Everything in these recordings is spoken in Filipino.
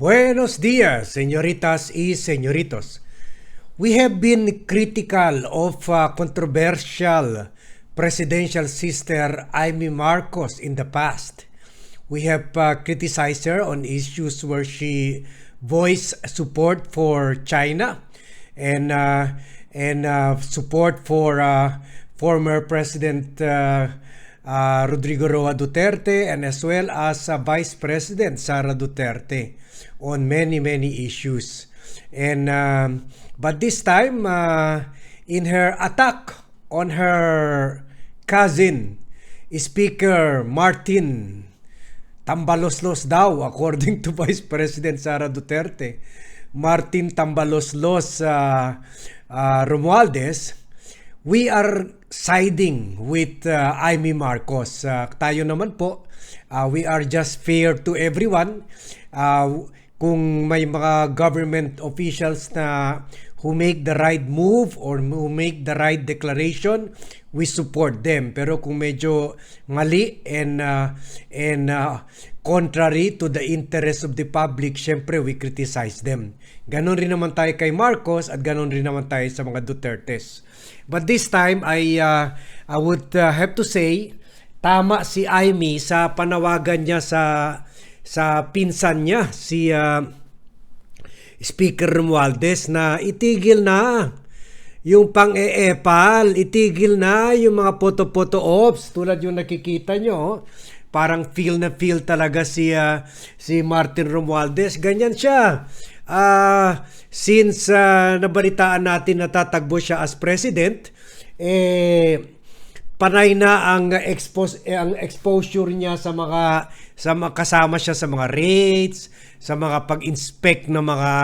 Buenos dias, señoritas y señoritos. We have been critical of uh, controversial presidential sister Amy Marcos in the past. We have uh, criticized her on issues where she voiced support for China and uh, and uh, support for uh, former President uh, uh, Rodrigo Roa Duterte and as well as uh, Vice President Sara Duterte on many many issues. And um, but this time uh, in her attack on her cousin Speaker Martin Tambaloslos daw according to Vice President Sara Duterte. Martin Tambaloslos uh, uh, Romualdez, we are siding with uh, Amy Marcos. Uh, tayo naman po, uh, we are just fair to everyone. Uh, kung may mga government officials na who make the right move or who make the right declaration, we support them. Pero kung medyo mali and uh, and uh, contrary to the interest of the public, syempre we criticize them. Ganon rin naman tayo kay Marcos at ganon rin naman tayo sa mga Dutertes. But this time, I, uh, I would uh, have to say, tama si Amy sa panawagan niya sa sa pinsan niya, si uh, Speaker Romualdez na itigil na yung pang-eepal, itigil na yung mga photo-photo ops tulad yung nakikita nyo. Parang feel na feel talaga si, uh, si Martin Romualdez. Ganyan siya. Uh, since uh, nabalitaan natin na tatagbo siya as president, eh, panay na ang expose eh, ang exposure niya sa mga sa mga kasama siya sa mga rates, sa mga pag-inspect ng mga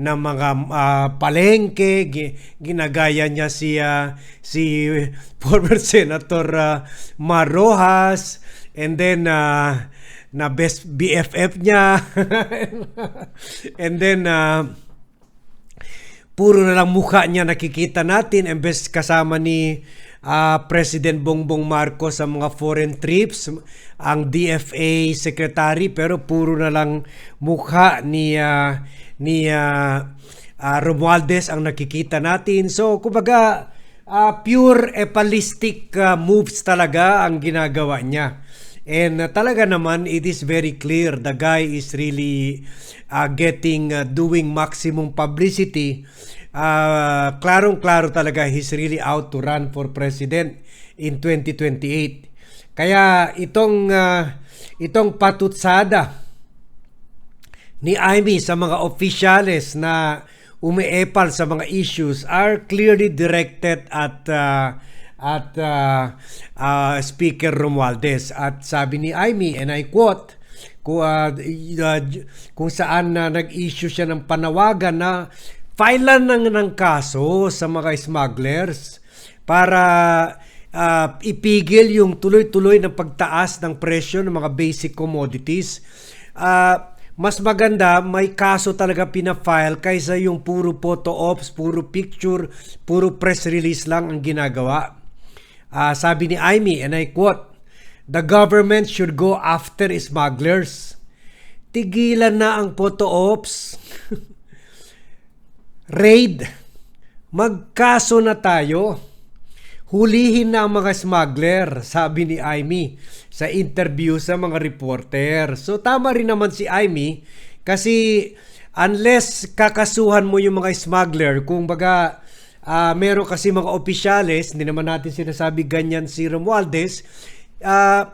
ng mga uh, palengke, ginagaya niya si uh, si former senator uh, Mar Rojas. And then uh, na best BFF niya. And then uh, puro na lang mukha niya nakikita natin. Imbes kasama ni uh, President Bongbong Marcos sa mga foreign trips, ang DFA secretary pero puro na lang mukha ni uh, ni uh, uh, Romualdez ang nakikita natin. So kumbaga uh, pure epalistic uh, moves talaga ang ginagawa niya. And uh, talaga naman it is very clear the guy is really uh, getting uh, doing maximum publicity uh, klarong-klaro talaga he's really out to run for president in 2028. Kaya itong uh, itong patutsada ni Amy sa mga opisyales na umiepal sa mga issues are clearly directed at uh, at uh, uh, Speaker Romualdez at sabi ni Amy and I quote kung, uh, uh, kung saan uh, nag-issue siya ng panawagan na Filean ng, ng kaso sa mga smugglers para uh, ipigil yung tuloy-tuloy ng pagtaas ng presyo ng mga basic commodities. Uh, mas maganda may kaso talaga pina-file kaysa yung puro photo ops, puro picture, puro press release lang ang ginagawa. Uh, sabi ni Amy, and I quote, The government should go after smugglers. Tigilan na ang photo ops. Raid, magkaso na tayo. Hulihin na ang mga smuggler, sabi ni Amy sa interview sa mga reporter. So tama rin naman si Amy kasi unless kakasuhan mo yung mga smuggler, kung baga uh, meron kasi mga opisyales, hindi naman natin sinasabi ganyan si Romualdez, uh,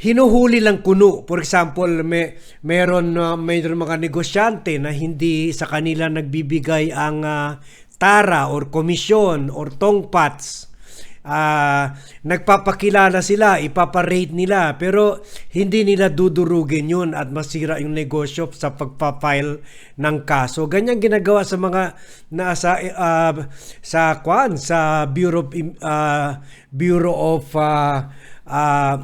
hinuhuli lang kuno. For example, may meron uh, mayroon mga negosyante na hindi sa kanila nagbibigay ang uh, tara or komisyon or tongpats. Uh, nagpapakilala sila, ipaparate nila, pero hindi nila dudurugin yun at masira yung negosyo sa pagpa-file ng kaso. Ganyan ginagawa sa mga nasa uh, sa kwan sa Bureau uh, Bureau of uh, uh,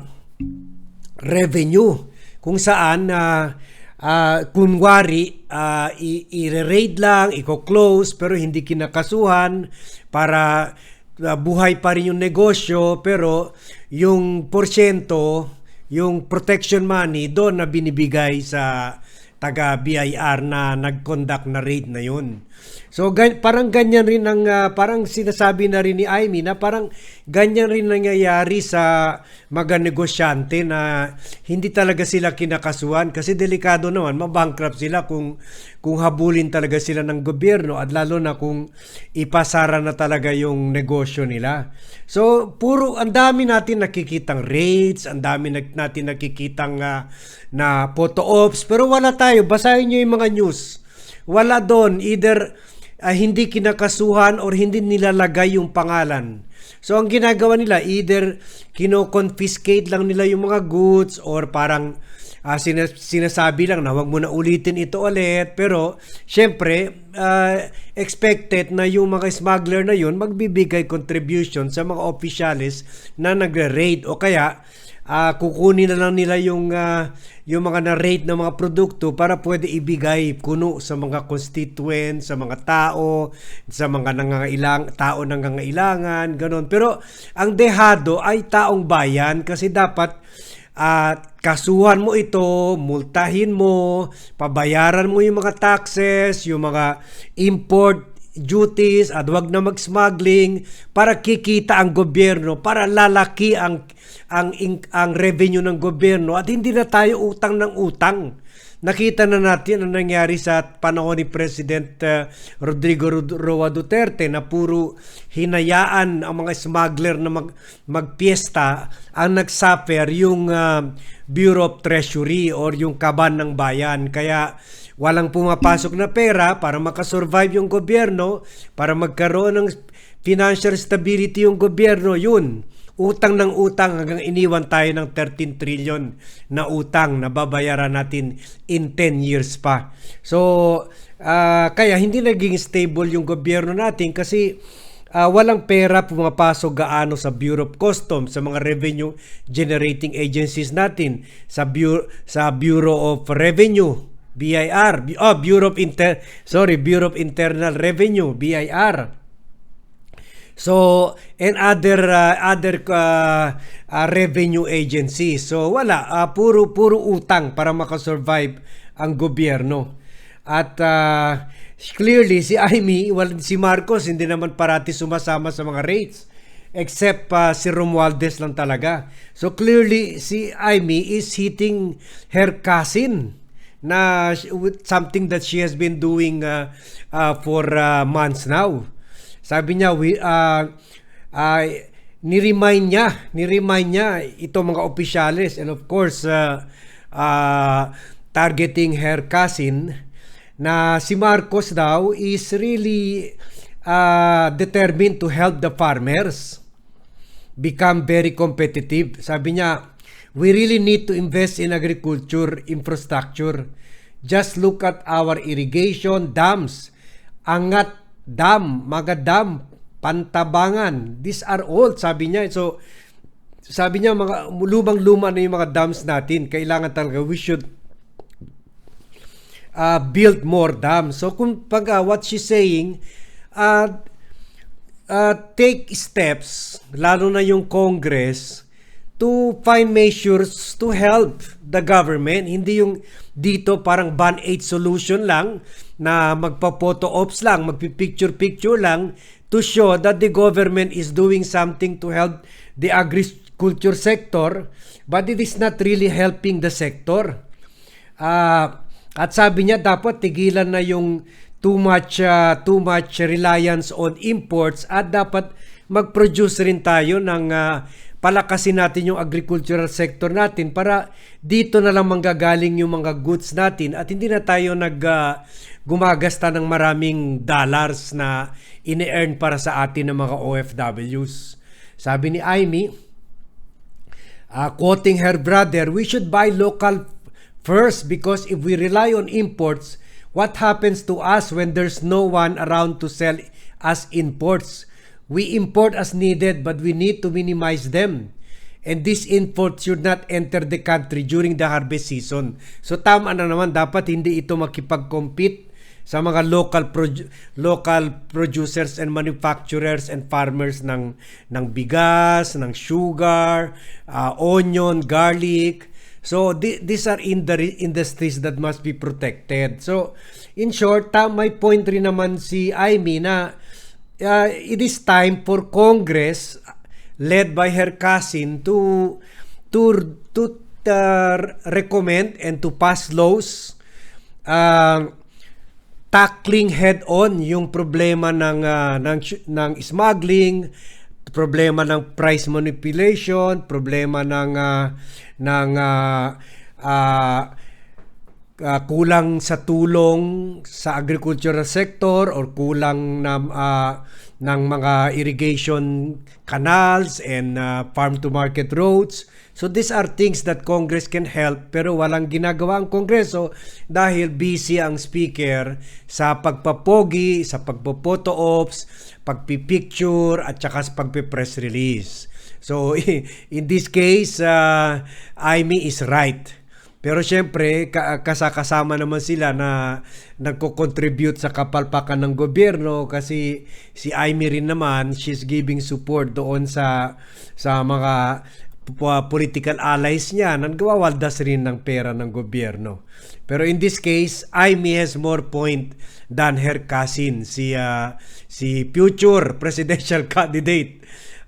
revenue. Kung saan uh, uh, kunwari uh, i-raid lang, i-close pero hindi kinakasuhan para uh, buhay pa rin yung negosyo pero yung porsyento, yung protection money doon na binibigay sa taga BIR na nag-conduct na raid na yun. So gan- parang ganyan rin ang ah, parang sinasabi na rin ni Amy na parang ganyan rin nangyayari sa mga negosyante na hindi talaga sila kinakasuhan kasi delikado naman mabankrupt sila kung kung habulin talaga sila ng gobyerno at lalo na kung ipasara na talaga yung negosyo nila. So puro ang dami natin nakikitang raids, ang dami natin nakikitang ah, na photo ops pero wala tayo basahin niyo yung mga news. Wala doon either ah, hindi kinakasuhan or hindi nilalagay yung pangalan. So ang ginagawa nila either kino-confiscate lang nila yung mga goods or parang ah, sinas- sinasabi lang na wag mo na ulitin ito ulit pero syempre ah, expected na yung mga smuggler na yun magbibigay contribution sa mga opisyalis na nagre-raid o kaya ah, kukunin na lang nila yung ah, yung mga na-rate ng mga produkto para pwede ibigay kuno sa mga constituent, sa mga tao, sa mga nangangailang tao nangangailangan, ganon. Pero ang dehado ay taong bayan kasi dapat at kasuhan mo ito, multahin mo, pabayaran mo yung mga taxes, yung mga import duties at wag na mag-smuggling para kikita ang gobyerno, para lalaki ang ang ang revenue ng gobyerno at hindi na tayo utang ng utang. Nakita na natin ang nangyari sa panahon ni President uh, Rodrigo Roa Duterte na puro hinayaan ang mga smuggler na mag magpiesta ang nagsuffer yung uh, Bureau of Treasury or yung kaban ng bayan. Kaya walang pumapasok na pera para makasurvive yung gobyerno, para magkaroon ng financial stability yung gobyerno, yun utang ng utang hanggang iniwan tayo ng 13 trillion na utang na babayaran natin in 10 years pa. So, ah, kaya hindi naging stable yung gobyerno natin kasi ah, walang pera pumapasok gaano sa Bureau of Customs, sa mga revenue generating agencies natin, sa Bureau, sa Bureau of Revenue, BIR, oh, Bureau of Inter sorry, Bureau of Internal Revenue, BIR. So, and other uh, other uh, uh, revenue agencies. So, wala. Uh, puro, puro utang para makasurvive ang gobyerno. At uh, clearly, si Amy, well, si Marcos, hindi naman parati sumasama sa mga rates. Except uh, si Romualdez lang talaga. So, clearly, si Amy is hitting her cousin na something that she has been doing uh, uh, for uh, months now. Sabi niya, we, uh, uh, ni-remind niya, ni-remind niya ito mga opisyalis and of course, uh, uh, targeting her cousin na si Marcos daw is really uh, determined to help the farmers become very competitive. Sabi niya, we really need to invest in agriculture infrastructure. Just look at our irrigation dams. Angat dam, mga dam, pantabangan. These are all, sabi niya. So, sabi niya, mga lumang-luma na yung mga dams natin. Kailangan talaga, we should uh, build more dams. So, kung pag uh, what she's saying, uh, uh, take steps, lalo na yung Congress, to find measures to help the government. Hindi yung dito parang band-aid solution lang na magpa-photo ops lang, magpi-picture-picture lang to show that the government is doing something to help the agriculture sector but it is not really helping the sector. Uh, at sabi niya dapat tigilan na yung too much uh, too much reliance on imports at dapat mag-produce rin tayo ng uh, palakasin natin yung agricultural sector natin para dito na lang manggagaling yung mga goods natin at hindi na tayo nag uh, gumagasta ng maraming dollars na ini-earn para sa atin ng mga OFWs. Sabi ni Amy, uh, quoting her brother, we should buy local first because if we rely on imports, what happens to us when there's no one around to sell us imports? We import as needed but we need to minimize them. And this import should not enter the country during the harvest season. So tama na naman, dapat hindi ito makipag-compete sa mga local produ- local producers and manufacturers and farmers ng ng bigas, ng sugar, uh, onion, garlic. So thi- these are in the industries that must be protected. So in short, ta- may point rin naman si Amy na uh, it is time for Congress led by her cousin to to to uh, recommend and to pass laws uh, tackling head on yung problema ng ah, ng ng smuggling, problema ng price manipulation, problema ng ah, ng ah, ah, ah, kulang sa tulong sa agricultural sector or kulang na ah, ng mga irrigation canals and ah, farm to market roads. So these are things that Congress can help pero walang ginagawa ang Kongreso dahil busy ang speaker sa pagpapogi, sa pagpo-photo ops, pagpipicture at saka sa pagpipress release. So in this case, uh, Amy is right. Pero syempre, ka- kasakasama naman sila na nagko-contribute sa kapalpakan ng gobyerno kasi si Amy rin naman, she's giving support doon sa sa mga po- political allies niya na nagwawaldas rin ng pera ng gobyerno. Pero in this case, Amy has more point than her cousin, si ah, si future presidential candidate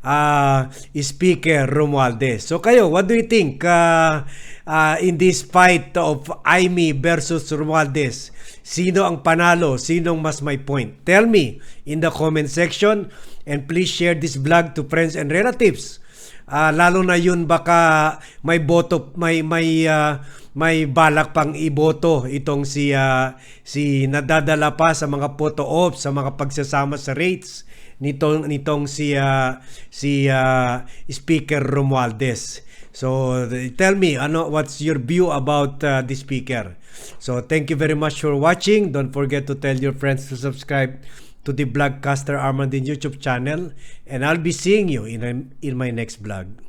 uh, Speaker Romualdez. So kayo, what do you think uh, uh, in this fight of Amy versus Romualdez? Sino ang panalo? Sinong mas may point? Tell me in the comment section and please share this vlog to friends and relatives. Ah, lalo na yun baka may boto may may ah, may balak pang iboto itong si ah, si nadadala pa sa mga photo ops sa mga pagsasama sa rates nitong nitong si ah, si ah, Speaker Romualdez. So tell me ano what's your view about uh, the speaker. So thank you very much for watching. Don't forget to tell your friends to subscribe to the Vlogcaster Armandin YouTube channel and I'll be seeing you in in my next vlog.